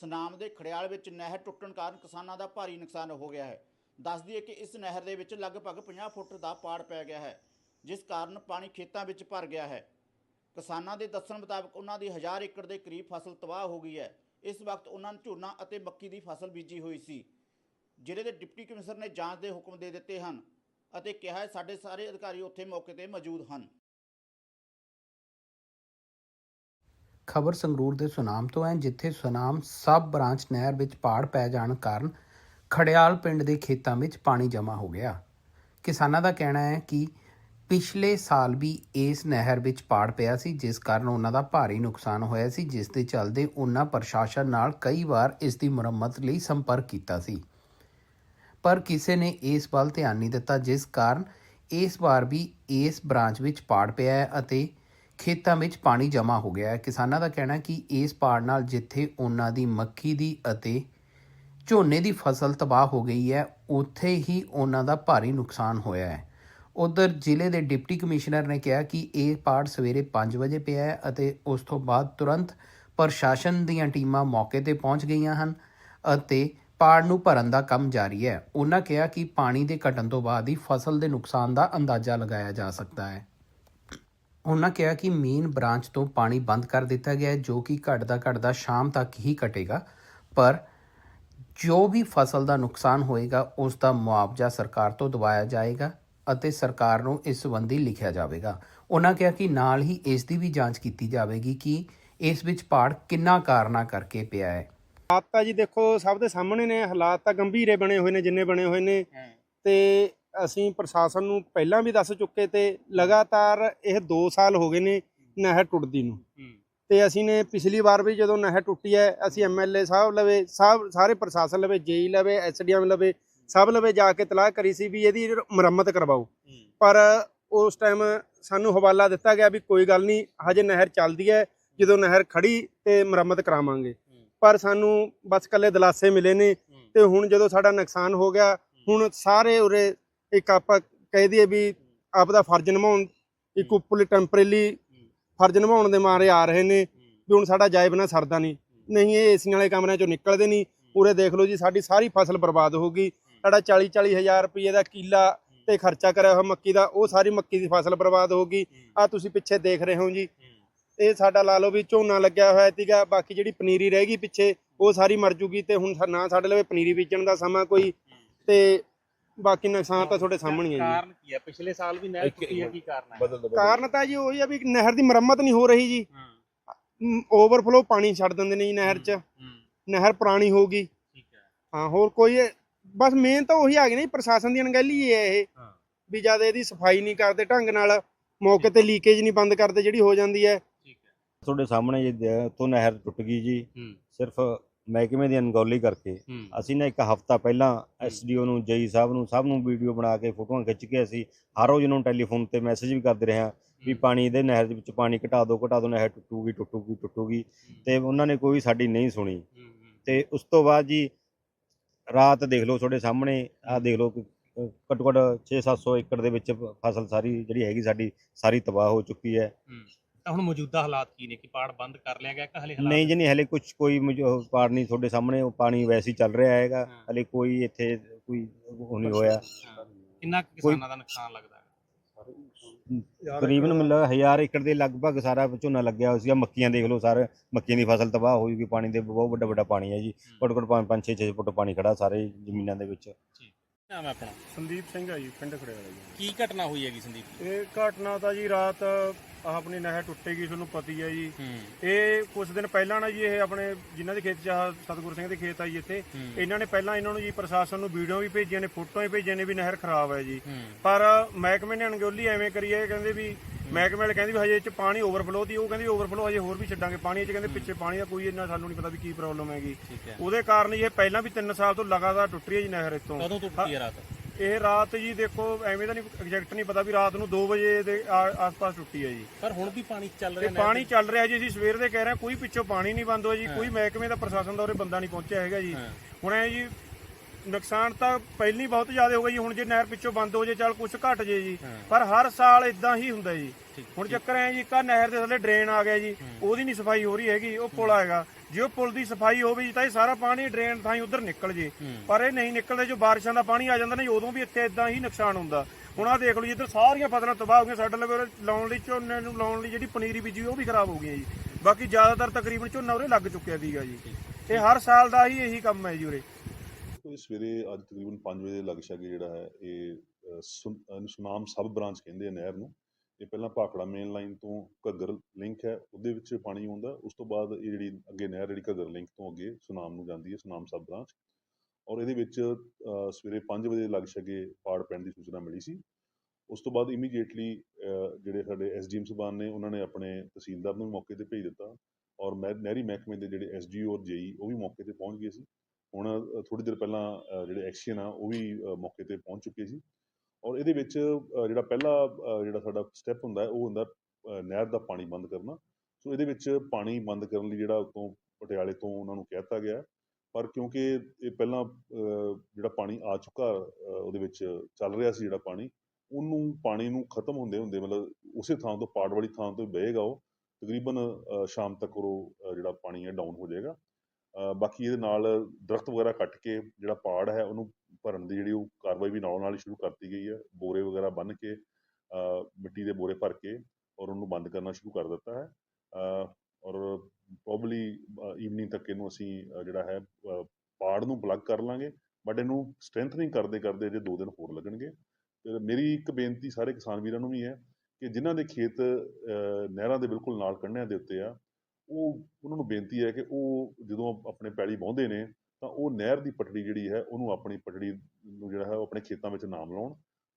ਸੁਨਾਮ ਦੇ ਖੜਿਆਲ ਵਿੱਚ ਨਹਿਰ ਟੁੱਟਣ ਕਾਰਨ ਕਿਸਾਨਾਂ ਦਾ ਭਾਰੀ ਨੁਕਸਾਨ ਹੋ ਗਿਆ ਹੈ। ਦੱਸ ਦਈਏ ਕਿ ਇਸ ਨਹਿਰ ਦੇ ਵਿੱਚ ਲਗਭਗ 50 ਫੁੱਟ ਦਾ ਪਾੜ ਪੈ ਗਿਆ ਹੈ, ਜਿਸ ਕਾਰਨ ਪਾਣੀ ਖੇਤਾਂ ਵਿੱਚ ਭਰ ਗਿਆ ਹੈ। ਕਿਸਾਨਾਂ ਦੇ ਦੱਸਣ ਮੁਤਾਬਕ ਉਹਨਾਂ ਦੀ 1000 ਏਕੜ ਦੇ ਕਰੀਬ ਫਸਲ ਤਬਾਹ ਹੋ ਗਈ ਹੈ। ਇਸ ਵਕਤ ਉਹਨਾਂ ਨੇ ਝੋਨਾ ਅਤੇ ਮੱਕੀ ਦੀ ਫਸਲ ਬੀਜੀ ਹੋਈ ਸੀ। ਜ਼ਿਲ੍ਹੇ ਦੇ ਡਿਪਟੀ ਕਮਿਸ਼ਨਰ ਨੇ ਜਾਂਚ ਦੇ ਹੁਕਮ ਦੇ ਦਿੱਤੇ ਹਨ ਅਤੇ ਕਿਹਾ ਸਾਡੇ ਸਾਰੇ ਅਧਿਕਾਰੀ ਉੱਥੇ ਮੌਕੇ ਤੇ ਮੌਜੂਦ ਹਨ। ਖਬਰ ਸੰਗਰੂਰ ਦੇ ਸੁਨਾਮ ਤੋਂ ਹੈ, ਜਿੱਥੇ ਸੁਨਾਮ ਸਬ ਬ੍ਰਾਂਚ ਨਹਿਰ ਵਿੱਚ ਪਾੜ ਪੈ ਜਾਣ ਕਾਰਨ ਖੜਿਆਲ ਪਿੰਡ ਦੇ ਖੇਤਾਂ ਵਿੱਚ ਪਾਣੀ ਜਮ੍ਹਾਂ ਹੋ ਗਿਆ। ਕਿਸਾਨਾਂ ਦਾ ਕਹਿਣਾ ਹੈ ਕਿ ਪਿਛਲੇ ਸਾਲ ਵੀ ਇਸ ਨਹਿਰ ਵਿੱਚ ਪਾੜ ਪਿਆ ਸੀ, ਜਿਸ ਕਾਰਨ ਉਹਨਾਂ ਦਾ ਭਾਰੀ ਨੁਕਸਾਨ ਹੋਇਆ ਸੀ, ਜਿਸ ਦੇ ਚੱਲਦੇ ਉਹਨਾਂ ਪ੍ਰਸ਼ਾਸਨ ਨਾਲ ਕਈ ਵਾਰ ਇਸ ਦੀ ਮੁਰੰਮਤ ਲਈ ਸੰਪਰਕ ਕੀਤਾ ਸੀ। ਪਰ ਕਿਸੇ ਨੇ ਇਸ ਵੱਲ ਧਿਆਨ ਨਹੀਂ ਦਿੱਤਾ, ਜਿਸ ਕਾਰਨ ਇਸ ਵਾਰ ਵੀ ਇਸ ਬ੍ਰਾਂਚ ਵਿੱਚ ਪਾੜ ਪਿਆ ਹੈ ਅਤੇ ਖੇਤਾਂ ਵਿੱਚ ਪਾਣੀ ਜਮ੍ਹਾਂ ਹੋ ਗਿਆ ਹੈ। ਕਿਸਾਨਾਂ ਦਾ ਕਹਿਣਾ ਹੈ ਕਿ ਇਸ ਪਾੜ ਨਾਲ ਜਿੱਥੇ ਉਹਨਾਂ ਦੀ ਮੱਕੀ ਦੀ ਅਤੇ ਝੋਨੇ ਦੀ ਫਸਲ ਤਬਾਹ ਹੋ ਗਈ ਹੈ, ਉੱਥੇ ਹੀ ਉਹਨਾਂ ਦਾ ਭਾਰੀ ਨੁਕਸਾਨ ਹੋਇਆ ਹੈ। ਉਧਰ ਜ਼ਿਲ੍ਹੇ ਦੇ ਡਿਪਟੀ ਕਮਿਸ਼ਨਰ ਨੇ ਕਿਹਾ ਕਿ ਇਹ ਪਾੜ ਸਵੇਰੇ 5 ਵਜੇ ਪਿਆ ਹੈ ਅਤੇ ਉਸ ਤੋਂ ਬਾਅਦ ਤੁਰੰਤ ਪ੍ਰਸ਼ਾਸਨ ਦੀਆਂ ਟੀਮਾਂ ਮੌਕੇ ਤੇ ਪਹੁੰਚ ਗਈਆਂ ਹਨ ਅਤੇ ਪਾੜ ਨੂੰ ਭਰਨ ਦਾ ਕੰਮ ਜਾਰੀ ਹੈ। ਉਹਨਾਂ ਕਿਹਾ ਕਿ ਪਾਣੀ ਦੇ ਘਟਣ ਤੋਂ ਬਾਅਦ ਹੀ ਫਸਲ ਦੇ ਨੁਕਸਾਨ ਦਾ ਅੰਦਾਜ਼ਾ ਲਗਾਇਆ ਜਾ ਸਕਦਾ ਹੈ। ਉਹਨਾਂ ਕਿਹਾ ਕਿ ਮੇਨ ਬ੍ਰਾਂਚ ਤੋਂ ਪਾਣੀ ਬੰਦ ਕਰ ਦਿੱਤਾ ਗਿਆ ਹੈ ਜੋ ਕਿ ਘਟਦਾ ਘਟਦਾ ਸ਼ਾਮ ਤੱਕ ਹੀ ਘਟੇਗਾ ਪਰ ਜੋ ਵੀ ਫਸਲ ਦਾ ਨੁਕਸਾਨ ਹੋਏਗਾ ਉਸ ਦਾ ਮੁਆਵਜ਼ਾ ਸਰਕਾਰ ਤੋਂ ਦਿਵਾਇਆ ਜਾਏਗਾ ਅਤੇ ਸਰਕਾਰ ਨੂੰ ਇਸ ਸੰਬੰਧੀ ਲਿਖਿਆ ਜਾਵੇਗਾ। ਉਹਨਾਂ ਕਿਹਾ ਕਿ ਨਾਲ ਹੀ ਇਸ ਦੀ ਵੀ ਜਾਂਚ ਕੀਤੀ ਜਾਵੇਗੀ ਕਿ ਇਸ ਵਿੱਚ ਪਾੜ ਕਿੰਨਾ ਕਾਰਨਾ ਕਰਕੇ ਪਿਆ ਹੈ। ਹਾਲਾਤ ਤਾਂ ਜੀ ਦੇਖੋ ਸਭ ਦੇ ਸਾਹਮਣੇ ਨੇ ਹਾਲਾਤ ਤਾਂ ਗੰਭੀਰੇ ਬਣੇ ਹੋਏ ਨੇ ਜਿੰਨੇ ਬਣੇ ਹੋਏ ਨੇ। ਤੇ ਅਸੀਂ ਪ੍ਰਸ਼ਾਸਨ ਨੂੰ ਪਹਿਲਾਂ ਵੀ ਦੱਸ ਚੁੱਕੇ ਤੇ ਲਗਾਤਾਰ ਇਹ 2 ਸਾਲ ਹੋ ਗਏ ਨੇ ਨਹਿਰ ਟੁੱਟਦੀ ਨੂੰ। ਤੇ ਅਸੀਂ ਨੇ ਪਿਛਲੀ ਵਾਰ ਵੀ ਜਦੋਂ ਨਹਿਰ ਟੁੱਟੀ ਹੈ ਅਸੀਂ ਐਮਐਲਏ ਸਾਹਿਬ ਲਵੇ ਸਭ ਸਾਰੇ ਪ੍ਰਸ਼ਾਸਨ ਲਵੇ ਜੇਈ ਲਵੇ ਐਸਡੀਐਮ ਲਵੇ ਸਭ ਲਵੇ ਜਾ ਕੇ ਤਲਾਹ ਕਰੀ ਸੀ ਵੀ ਇਹਦੀ ਮੁਰੰਮਤ ਕਰਵਾਓ। ਪਰ ਉਸ ਟਾਈਮ ਸਾਨੂੰ ਹਵਾਲਾ ਦਿੱਤਾ ਗਿਆ ਵੀ ਕੋਈ ਗੱਲ ਨਹੀਂ ਹਜੇ ਨਹਿਰ ਚੱਲਦੀ ਹੈ ਜਦੋਂ ਨਹਿਰ ਖੜੀ ਤੇ ਮੁਰੰਮਤ ਕਰਾਵਾਂਗੇ। ਪਰ ਸਾਨੂੰ ਬਸ ਕੱਲੇ ਦਲਾਸੇ ਮਿਲੇ ਨੇ ਤੇ ਹੁਣ ਜਦੋਂ ਸਾਡਾ ਨੁਕਸਾਨ ਹੋ ਗਿਆ ਹੁਣ ਸਾਰੇ ਉਰੇ ਇੱਕ ਆਪਾਂ ਕਹਿ ਦਈਏ ਵੀ ਆਪਦਾ ਫਰਜ਼ ਨਿਭਾਉਣ, ਇੱਕ ਉੱਪਰਲੇ ਟੈਂਪਰੇਰੀ ਫਰਜ਼ ਨਿਭਾਉਣ ਦੇ ਮਾਰੇ ਆ ਰਹੇ ਨੇ ਵੀ ਹੁਣ ਸਾਡਾ ਜਾਇਬ ਨਾ ਸਰਦਾ ਨਹੀਂ। ਨਹੀਂ, ਇਹ ਏਸੀਆਂ ਵਾਲੇ ਕਮਰਿਆਂ ਚੋਂ ਨਿਕਲਦੇ ਨਹੀਂ। ਪੂਰੇ ਦੇਖ ਲਓ ਜੀ, ਸਾਡੀ ਸਾਰੀ ਫਸਲ ਬਰਬਾਦ ਹੋ ਗਈ। ਸਾਡਾ 40 40 ਹਜ਼ਾਰ ਰੁਪਏ ਦਾ ਕਿੱਲਾ ਤੇ ਖਰਚਾ ਕਰਿਆ ਹੋਇਆ ਮੱਕੀ ਦਾ, ਉਹ ਸਾਰੀ ਮੱਕੀ ਦੀ ਫਸਲ ਬਰਬਾਦ ਹੋ ਗਈ। ਆ ਤੁਸੀਂ ਪਿੱਛੇ ਦੇਖ ਰਹੇ ਹੋ ਜੀ। ਇਹ ਸਾਡਾ ਲਾ ਲਓ ਵੀ ਝੋਨਾ ਲੱਗਿਆ ਹੋਇਆ ਸੀਗਾ, ਬਾਕੀ ਜਿਹੜੀ ਪਨੀਰੀ ਰਹਿ ਗਈ ਪਿੱਛੇ, ਉਹ ਸਾਰੀ ਮਰ ਜੂਗੀ ਤੇ ਹੁਣ ਨਾ ਸਾਡੇ ਲਵੇ ਪਨੀਰੀ ਬੀਜਣ ਦਾ ਸਮਾਂ ਕੋਈ ਤੇ ਬਾਕੀ ਨੁਕਸਾਨ ਤਾਂ ਤੁਹਾਡੇ ਸਾਹਮਣੇ ਹੀ ਹੈ ਕਾਰਨ ਕੀ ਹੈ ਪਿਛਲੇ ਸਾਲ ਵੀ ਨਹਿਰ ਟੁੱਟੀ ਹੈ ਕੀ ਕਾਰਨ ਹੈ ਜੀ ਕਾਰਨ ਤਾਂ ਜੀ ਉਹੀ ਆ ਵੀ ਨਹਿਰ ਦੀ ਮੁਰੰਮਤ ਨਹੀਂ ਹੋ ਰਹੀ ਜੀ। ਓਵਰਫਲੋ ਪਾਣੀ ਛੱਡ ਦਿੰਦੇ ਨੇ ਜੀ ਨਹਿਰ 'ਚ। ਨਹਿਰ ਪੁਰਾਣੀ ਹੋ ਗਈ। ਠੀਕ ਹੈ। ਹਾਂ ਹੋਰ ਕੋਈ ਇਹ- ਬਸ ਮੇਨ ਤਾਂ ਉਹੀ ਆ ਗਈ ਨਾ ਜੀ ਪ੍ਰਸ਼ਾਸਨ ਦੀ ਅਣਗਹਿਲੀ ਹੀ ਹੈ ਇਹ ਹਾਂ। ਵੀ ਜਦ ਇਹਦੀ ਸਫ਼ਾਈ ਨਹੀਂ ਕਰਦੇ ਢੰਗ ਨਾਲ ਮੌਕੇ ਤੇ ਲੀਕੇਜ ਨਹੀਂ ਬੰਦ ਕਰਦੇ ਜਿਹੜੀ ਹੋ ਜਾਂਦੀ ਹੈ। ਠੀਕ ਹੈ। ਤੁਹਾਡੇ ਸਾਹਮਣੇ ਜੀ ਤੋਂ ਨਹਿਰ ਟੁੱਟ ਗਈ ਜੀ ਹੂੰ। ਸਿਰਫ ਮਹਿਕਮੇ ਦੀ ਅਣਗੌਲੀ ਕਰਕੇ ਹੂੰ। ਅਸੀਂ ਨਾ ਇੱਕ ਹਫਤਾ ਪਹਿਲਾਂ ਐਸਡੀਓ ਨੂੰ ਜਈ ਸਾਹਿਬ ਨੂੰ ਸਭ ਨੂੰ ਵੀਡੀਓ ਬਣਾ ਕੇ ਫੋਟੋਆਂ ਖਿੱਚ ਕੇ ਅਸੀਂ ਹਰ ਰੋਜ਼ ਨੂੰ ਟੈਲੀਫੋਨ ਤੇ ਮੈਸੇਜ ਵੀ ਕਰਦੇ ਰਹੇ ਹਾਂ ਵੀ ਪਾਣੀ ਦੇ ਨਹਿਰ ਦੇ ਵਿੱਚ ਪਾਣੀ ਘਟਾ ਦਿਓ ਘਟਾ ਦਿਓ ਨਹਿਰ ਟੁੱਟੂਗੀ ਟੁੱਟੂਗੀ ਟੁੱਟੂਗੀ। ਤੇ ਉਹਨਾਂ ਨੇ ਕੋਈ ਸਾਡੀ ਨਹੀਂ ਸੁਣੀ। ਹੂੰ, ਹੂੰ। ਤੇ ਉਸ ਤੋਂ ਬਾਅਦ ਜੀ ਰਾਤ ਦੇਖ ਲਓ ਤੁਹਾਡੇ ਸਾਹਮਣੇ ਆਹ ਦੇਖ ਲਓ ਕਿ, ਅਹ, ਘੱਟੋ ਘੱਟ 6-700 ਏਕੜ ਦੇ ਵਿੱਚ ਫਸਲ ਸਾਰੀ ਜਿਹੜੀ ਹੈਗੀ ਸਾਡੀ ਸਾਰੀ ਤਬਾਹ ਹੋ ਚੁੱਕੀ ਹੈ। ਹੂੰ। ਤਾਂ ਹੁਣ ਮੌਜੂਦਾ ਹਾਲਾਤ ਕੀ ਨੇ ਕਿ ਪਾੜ ਬੰਦ ਕਰ ਲਿਆ ਗਿਆ ਕਿ ਹਲੇ ਹਾਲਾਤ ਨਹੀਂ ਜੀ ਨਹੀਂ ਹਲੇ ਕੁਝ ਕੋਈ ਮੌਜ- ਉਹ ਪਾੜ ਨਹੀਂ ਤੁਹਾਡੇ ਸਾਹਮਣੇ ਉਹ ਪਾਣੀ ਵੈਸੇ ਹੀ ਚੱਲ ਰਿਹਾ ਹੈਗਾ। ਹਾਂ। ਹਲੇ ਕੋਈ ਇੱਥੇ ਕੋਈ ਉਹ ਨਹੀਂ ਹੋਇਆ। ਹਾਂ। ਕਿੰਨਾ ਕੁ ਕਿਸਾਨਾਂ ਦਾ ਨੁਕਸਾਨ ਲੱਗਦਾ ਹੈ? ਤਕਰੀਬਨ ਮਿਲਦਾ 1000 ਏਕੜ ਦੇ ਲਗਭਗ ਸਾਰਾ ਝੋਨਾ ਲੱਗਿਆ ਹੋਇਆ ਸੀਗਾ। ਮੱਕੀਆਂ ਦੇਖ ਲਓ ਸਾਰੇ। ਮੱਕੀਆਂ ਦੀ ਫਸਲ ਤਬਾਹ ਹੋਈ ਗਈ ਪਾਣੀ ਦੇ ਬਹੁਤ ਵੱਡਾ ਵੱਡਾ ਪਾਣੀ ਹੈ ਜੀ। ਘੱਟੋ ਘੱਟ 5 6 6 ਫੁੱਟ ਪਾਣੀ ਖੜਾ ਸਾਰੇ ਜ਼ਮੀਨਾਂ ਦੇ ਵਿੱਚ। ਨਾਮ ਹੈ ਆਪਣਾ? ਸੰਦੀਪ ਸਿੰਘ ਆ ਜੀ ਪਿੰਡ ਜੀ। ਕੀ ਘਟਨਾ ਹੋਈ ਹੈਗੀ ਸੰਦੀਪ? ਇਹ ਘਟਨਾ ਤਾਂ ਜੀ ਰਾਤ ਆਹ ਆਪਣੀ ਨਹਿਰ ਟੁੱਟੇਗੀ ਤੁਹਾਨੂੰ ਪਤੀ ਹੈ ਜੀ। ਇਹ ਕੁਝ ਦਿਨ ਪਹਿਲਾਂ ਨਾ ਜੀ ਇਹ ਆਪਣੇ ਜਿਨ੍ਹਾਂ ਦੇ ਖੇਤ ਚ ਆਹ ਸਤਿਗੁਰ ਸਿੰਘ ਦੇ ਖੇਤ ਆ ਜੀ ਇੱਥੇ। ਇਹਨਾਂ ਨੇ ਪਹਿਲਾਂ ਇਹਨਾਂ ਨੂੰ ਜੀ ਪ੍ਰਸ਼ਾਸਨ ਨੂੰ ਵੀਡੀਓ ਵੀ ਭੇਜੀਆਂ ਨੇ ਫੋਟੋਆਂ ਵੀ ਭੇਜੀਆਂ ਨੇ ਵੀ ਨਹਿਰ ਖਰਾਬ ਹੈ ਜੀ। ਪਰ ਮਹਿਕਮੇ ਨੇ ਅਣਗੌਲੀ ਐਵੇਂ ਕਰੀ ਹੈ ਕਹਿੰਦੇ ਵੀ ਮਹਿਕਮੇ ਵਾਲੇ ਕਹਿੰਦੇ ਵੀ ਹਜੇ ਇਹ ਚ ਪਾਣੀ ਓਵਰਫਲੋ ਦੀ ਉਹ ਕਹਿੰਦੇ ਓਵਰਫਲੋ ਹਜੇ ਹੋਰ ਵੀ ਛੱਡਾਂਗੇ ਪਾਣੀ ਇਹ ਚ ਕਹਿੰਦੇ ਪਿੱਛੇ ਪਾਣੀ ਦਾ ਕੋਈ ਇੰਨਾ ਸਾਨੂੰ ਨਹੀਂ ਪਤਾ ਵੀ ਕੀ ਪ੍ਰੋਬਲਮ ਹੈਗੀ। ਉਹਦੇ ਕਾਰਨ ਇਹ ਪਹਿਲਾਂ ਵੀ 3 ਸਾਲ ਤੋਂ ਲਗਾਤਾਰ ਟੁੱਟ ਰਹੀ ਹੈ ਜੀ ਨਹਿਰ ਇੱਥੋਂ। ਕਦੋਂ ਟੁੱਟੀ ਹੈ ਰਾਤ? ਇਹ ਰਾਤ ਜੀ ਦੇਖੋ ਐਵੇਂ ਤਾਂ ਨਹੀਂ ਐਗਜ਼ੈਕਟ ਨਹੀਂ ਪਤਾ ਵੀ ਰਾਤ ਨੂੰ 2 ਵਜੇ ਦੇ ਆ- ਆਸ-ਪਾਸ ਟੁੱਟੀ ਹੈ ਜੀ। ਪਰ ਹੁਣ ਵੀ ਪਾਣੀ ਚੱਲ ਤੇ ਰਿਹਾ ਨਹਿਰ ਪਾਣੀ ਚੱਲ ਰਿਹਾ ਜੀ ਅਸੀਂ ਸਵੇਰ ਦੇ ਕਹਿ ਰਹੇ ਹਾਂ ਕੋਈ ਪਿੱਛੋਂ ਪਾਣੀ ਨਹੀਂ ਬੰਦ ਹੋਇਆ ਜੀ ਕੋਈ ਮਹਿਕਮੇ ਦਾ ਪ੍ਰਸ਼ਾਸਨ ਦਾ ਉਰੇ ਬੰਦਾ ਨਹੀਂ ਪਹੁੰਚਿਆ ਹੈਗਾ ਜੀ। ਹੁਣ ਇਹ ਜੀ ਨੁਕਸਾਨ ਤਾਂ ਪਹਿਲਾਂ ਹੀ ਬਹੁਤ ਜ਼ਿਆਦਾ ਹੋ ਗਿਆ ਜੀ ਹੁਣ ਜੇ ਨਹਿਰ ਪਿੱਛੋਂ ਬੰਦ ਹੋ ਜੇ ਚੱਲ ਕੁਝ ਘਟ ਜੇ ਜੀ। ਪਰ ਹਰ ਸਾਲ ਇਦਾਂ ਹੀ ਹੁੰਦਾ ਜੀ। ਹੁਣ ਚੱਕਰ ਐ ਜੀ ਕਾ ਨਹਿਰ ਦੇ ਥੱਲੇ ਡਰੇਨ ਆ ਗਿਆ ਜੀ ਉਹਦੀ ਨਹੀਂ ਸਫ਼ਾਈ ਹੋ ਰਹੀ ਹੈਗੀ ਉਹ ਪੁਲ ਆਏਗਾ। ਜੇ ਉਹ ਪੁਲ ਦੀ ਸਫ਼ਾਈ ਹੋਵੇ ਜੀ ਤਾਂ ਇਹ ਸਾਰਾ ਪਾਣੀ ਡਰੇਨ ਥਾਈ ਉਧਰ ਨਿਕਲ ਜੇ। ਪਰ ਇਹ ਨਹੀਂ ਨਿਕਲਦੇ ਜੋ ਬਾਰਿਸ਼ਾਂ ਦਾ ਪਾਣੀ ਆ ਜਾਂਦਾ ਨਾ ਉਦੋਂ ਵੀ ਇੱਥੇ ਇਦਾਂ ਹੀ ਨੁਕਸਾਨ ਹੁੰਦਾ। ਹੁਣ ਆਹ ਦੇਖ ਲਓ ਜੀ ਇੱਧਰ ਸਾਰੀਆਂ ਫਸਲਾਂ ਤਬਾਹ ਹੋ ਗਈਆਂ ਸਾਡੇ ਲਵੇ ਲਾਉਣ ਲਈ ਝੋਨੇ ਨੂੰ ਲਾਉਣ ਲਈ ਜਿਹੜੀ ਪਨੀਰੀ ਬੀਜੀ ਉਹ ਵੀ ਖਰਾਬ ਹੋ ਗਈ ਜੀ। ਬਾਕੀ ਜ਼ਿਆਦਾਤਰ ਤਕਰੀਬਨ ਝੋਨਾ ਉਰੇ ਲੱਗ ਚੁੱਕਿਆ ਸੀਗਾ ਜੀ। ਇਹ ਹਰ ਸਾਲ ਦਾ ਹੀ ਇਹੀ ਕੰਮ ਹੈ ਜੀ ਉਰੇ। ਸਵੇਰੇ ਅੱਜ ਤਕਰੀਬਨ 5 ਵਜੇ ਲਗ ਸ਼ਾਗੇ ਜਿਹੜਾ ਹੈ ਇਹ ਸੁਨਾਮ ਸਬ ਬ੍ਰਾਂਚ ਕਹਿੰਦੇ ਆ ਨਹਿਰ ਨੂੰ। ਇਹ ਪਹਿਲਾਂ ਭਾਖੜਾ ਮੇਨ ਲਾਈਨ ਤੋਂ ਘੱਗਰ ਲਿੰਕ ਹੈ, ਉਹਦੇ ਵਿੱਚ ਪਾਣੀ ਆਉਂਦਾ, ਉਸ ਤੋਂ ਬਾਅਦ ਇਹ ਜਿਹੜੀ ਅੱਗੇ ਨਹਿਰ ਜਿਹੜੀ ਘੱਗਰ ਲਿੰਕ ਤੋਂ ਅੱਗੇ ਸੁਨਾਮ ਨੂੰ ਜਾਂਦੀ ਹੈ, ਸੁਨਾਮ ਸਬ ਬ੍ਰਾਂਚ ਔਰ ਇਹਦੇ ਵਿੱਚ ਸਵੇਰੇ 5 ਵਜੇ ਦੇ ਲਗ ਪਾੜ ਪੈਣ ਦੀ ਸੂਚਨਾ ਮਿਲੀ ਸੀ। ਉਸ ਤੋਂ ਬਾਅਦ ਇਮੀਡੀਏਟਲੀ ਜਿਹੜੇ ਸਾਡੇ ਐਸਡੀਐਮ ਸਾਹਿਬਾਨ ਨੇ, ਉਹਨਾਂ ਨੇ ਆਪਣੇ ਤਹਿਸੀਲਦਾਰ ਨੂੰ ਵੀ ਮੌਕੇ ਤੇ ਭੇਜ ਦਿੱਤਾ ਔਰ ਮਹਿ- ਨਹਿਰੀ ਮਹਿਕਮੇ ਦੇ ਜਿਹੜੇ ਐਸਡੀਓ ਔਰ ਜੇਈ ਉਹ ਵੀ ਮੌਕੇ ਤੇ ਪਹੁੰਚ ਗਏ ਸੀ। ਹੁਣ ਥੋੜੀ ਦੇਰ ਪਹਿਲਾਂ ਜਿਹੜੇ ਐਕਸ਼ਨ ਆ, ਉਹ ਵੀ ਮੌਕੇ ਤੇ ਪਹੁੰਚ ਚੁੱਕੇ ਸੀ। ਔਰ ਇਹਦੇ ਵਿੱਚ ਜਿਹੜਾ ਪਹਿਲਾ ਜਿਹੜਾ ਸਾਡਾ ਸਟੈਪ ਹੁੰਦਾ ਹੈ, ਉਹ ਹੁੰਦਾ ਨਹਿਰ ਦਾ ਪਾਣੀ ਬੰਦ ਕਰਨਾ। ਸੋ ਇਹਦੇ ਵਿੱਚ ਪਾਣੀ ਬੰਦ ਕਰਨ ਲਈ ਜਿਹੜਾ ਉਤੋਂ ਪਟਿਆਲੇ ਤੋਂ ਉਹਨਾਂ ਨੂੰ ਕਹਿ ਦਿੱਤਾ ਗਿਆ ਪਰ ਕਿਉਂਕਿ ਇਹ ਪਹਿਲਾਂ ਜਿਹੜਾ ਪਾਣੀ ਆ ਚੁੱਕਾ ਉਹਦੇ ਵਿੱਚ ਚੱਲ ਰਿਹਾ ਸੀ ਜਿਹੜਾ ਪਾਣੀ, ਉਹਨੂੰ ਪਾਣੀ ਨੂੰ ਖਤਮ ਹੁੰਦੇ ਹੁੰਦੇ ਮਤਲਬ ਉਸੇ ਥਾਂ ਤੋਂ, ਪਾੜ ਵਾਲੀ ਥਾਂ ਤੋਂ ਹੀ ਉਹ। ਤਕਰੀਬਨ ਸ਼ਾਮ ਤੱਕ ਉਹ ਜਿਹੜਾ ਪਾਣੀ ਹੈ ਡਾਊਨ ਹੋ ਜਾਏਗਾ। ਬਾਕੀ ਇਹਦੇ ਨਾਲ ਦਰਖਤ ਵਗੈਰਾ ਕੱਟ ਕੇ ਜਿਹੜਾ ਪਾੜ ਹੈ, ਉਹਨੂੰ ਭਰਨ ਦੀ ਜਿਹੜੀ ਉਹ ਕਾਰਵਾਈ ਵੀ ਨਾਲੋਂ ਨਾਲ ਹੀ ਸ਼ੁਰੂ ਕਰਤੀ ਗਈ ਹੈ। ਬੋਰੇ ਵਗੈਰਾ ਬੰਨ੍ਹ ਕੇ ਮਿੱਟੀ ਦੇ ਬੋਰੇ ਭਰ ਕੇ ਔਰ ਉਹਨੂੰ ਬੰਦ ਕਰਨਾ ਸ਼ੁਰੂ ਕਰ ਦਿੱਤਾ ਹੈ। ਔਰ ਪ੍ਰੋਬਬਲੀ ਈਵਨਿੰਗ ਤੱਕ ਇਹਨੂੰ ਅਸੀਂ ਜਿਹੜਾ ਹੈ ਪਾੜ ਨੂੰ ਪਲੱਗ ਕਰ ਲਾਂਗੇ। ਬਟ ਇਹਨੂੰ ਸਟਰੈਂਥਨਿੰਗ ਕਰਦੇ ਕਰਦੇ ਜੇ ਦੋ ਦਿਨ ਹੋਰ ਲੱਗਣਗੇ। ਤੇ ਮੇਰੀ ਇੱਕ ਬੇਨਤੀ ਸਾਰੇ ਕਿਸਾਨ ਵੀਰਾਂ ਨੂੰ ਵੀ ਹੈ ਕਿ ਜਿਨ੍ਹਾਂ ਦੇ ਖੇਤ ਨਹਿਰਾਂ ਦੇ ਬਿਲਕੁਲ ਨਾਲ ਕੰਢਿਆਂ ਦੇ ਉੱਤੇ ਆ, ਉਹ, ਉਹਨਾਂ ਨੂੰ ਬੇਨਤੀ ਹੈ ਕਿ ਉਹ ਜਦੋਂ ਆਪਣੇ ਪੈਲੀ ਵਾਹੁੰਦੇ ਨੇ ਤਾਂ ਉਹ ਨਹਿਰ ਦੀ ਪਟੜੀ ਜਿਹੜੀ ਹੈ ਉਹਨੂੰ ਆਪਣੀ ਪਟੜੀ ਨੂੰ ਜਿਹੜਾ ਹੈ ਉਹ ਆਪਣੇ ਖੇਤਾਂ ਵਿੱਚ ਨਾਮ ਲਾਉਣ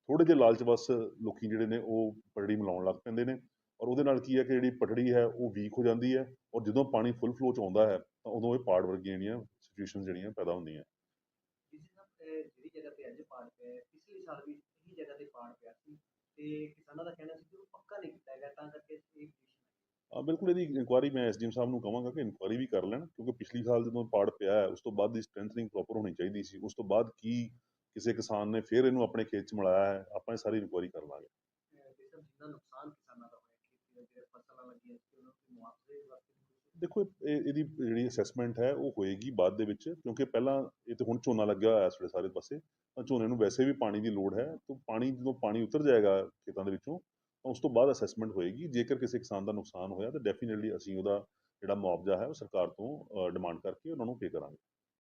ਥੋੜੇ ਜਿਹੇ ਲਾਲਚ ਬਸ ਲੋਕੀ ਜਿਹੜੇ ਨੇ ਉਹ ਪਟੜੀ ਮਿਲਾਉਣ ਲੱਗ ਪੈਂਦੇ ਨੇ। ਔਰ ਉਹਦੇ ਨਾਲ ਕੀ ਹੈ ਕਿ ਜਿਹੜੀ ਪਟੜੀ ਹੈ ਉਹ ਵੀਕ ਹੋ ਜਾਂਦੀ ਹੈ ਔਰ ਜਦੋਂ ਪਾਣੀ ਫੁੱਲ ਫਲੋ ਚ ਆਉਂਦਾ ਹੈ ਤਾਂ ਉਦੋਂ ਇਹ ਪਾੜ ਵਰਗੀਆਂ ਜਿਹੜੀਆਂ ਸਿਚੁਏਸ਼ਨਸ ਜਿਹੜੀਆਂ ਪੈਦਾ ਹੁੰਦੀਆਂ। ਕਿਸੇ ਨਾ ਅਹ ਜਿਹੜੀ ਜਗ੍ਹਾ ਤੇ ਅੱਜ ਪਾੜ ਪਿਆ ਹੈ, ਪਿਛਲੇ ਸਾਲ ਵੀ ਇਹੀ ਜਗ੍ਹਾ ਤੇ ਪਾੜ ਪਿਆ ਸੀ ਤੇ ਕਿਸਾਨਾਂ ਦਾ ਕਹਿਣਾ ਸੀ ਕਿ ਉਹ ਪੱਕਾ ਨਹੀਂ ਕੀਤਾ ਗਿਆ ਤਾਂ ਕਰਕੇ ਇਹ position ਆ ਬਿਲਕੁਲ ਇਹਦੀ ਇਨਕੁਆਰੀ ਮੈਂ ਐਸਡੀਐਮ ਸਾਹਿਬ ਨੂੰ ਕਹਾਂਗਾ ਕਿ ਇਨਕੁਆਰੀ ਵੀ ਕਰ ਲੈਣ, ਕਿਉਂਕਿ ਪਿਛਲੀ ਸਾਲ ਜਦੋਂ ਪਾੜ ਪਿਆ ਹੈ, ਉਸ ਤੋਂ ਬਾਅਦ ਦੀ ਸਟਰੈਂਥਨਿੰਗ ਪ੍ਰੋਪਰ ਹੋਣੀ ਚਾਹੀਦੀ ਸੀ। ਉਸ ਤੋਂ ਬਾਅਦ ਕੀ ਕਿਸੇ ਕਿਸਾਨ ਨੇ ਫਿਰ ਇਹਨੂੰ ਆਪਣੇ ਖੇਤ 'ਚ ਮਿਲਾਇਆ ਹੈ, ਆਪਾਂ ਇਹ ਸਾਰੀ ਇਨਕੁਆਰੀ ਕਰ ਲਾਂਗੇ। ਦੇਖੋ ਇਹਦੀ ਜਿਹੜੀ ਅਸੈਸਮੈਂਟ ਹੈ, ਉਹ ਹੋਏਗੀ ਬਾਅਦ ਦੇ ਵਿੱਚ, ਕਿਉਂਕਿ ਪਹਿਲਾਂ ਇਹ ਤੇ ਹੁਣ ਝੋਨਾ ਲੱਗਿਆ ਹੋਇਆ ਇਸ ਸਾਰੇ ਪਾਸੇ, ਤਾਂ ਝੋਨੇ ਨੂੰ ਵੈਸੇ ਵੀ ਪਾਣੀ ਦੀ ਲੋੜ ਹੈ, ਤਾਂ ਪਾਣੀ, ਜਦੋਂ ਪਾਣੀ ਉਤਰ ਜਾਏਗਾ ਖੇਤਾਂ ਦੇ ਵਿੱਚੋਂ ਉਸ ਤੋਂ ਬਾਅਦ ਅਸੈਸਮੈਂਟ ਹੋਏਗੀ। ਜੇਕਰ ਕਿਸੇ ਕਿਸਾਨ ਦਾ ਨੁਕਸਾਨ ਹੋਇਆ ਤਾਂ ਡੈਫੀਨਿਟਲੀ ਅਸੀਂ ਉਹਦਾ ਜਿਹੜਾ ਮੁਆਵਜ਼ਾ ਹੈ ਉਹ ਸਰਕਾਰ ਤੋਂ ਡਿਮਾਂਡ ਕਰਕੇ ਉਹਨਾਂ ਨੂੰ ਪੇ ਕਰਾਂਗੇ।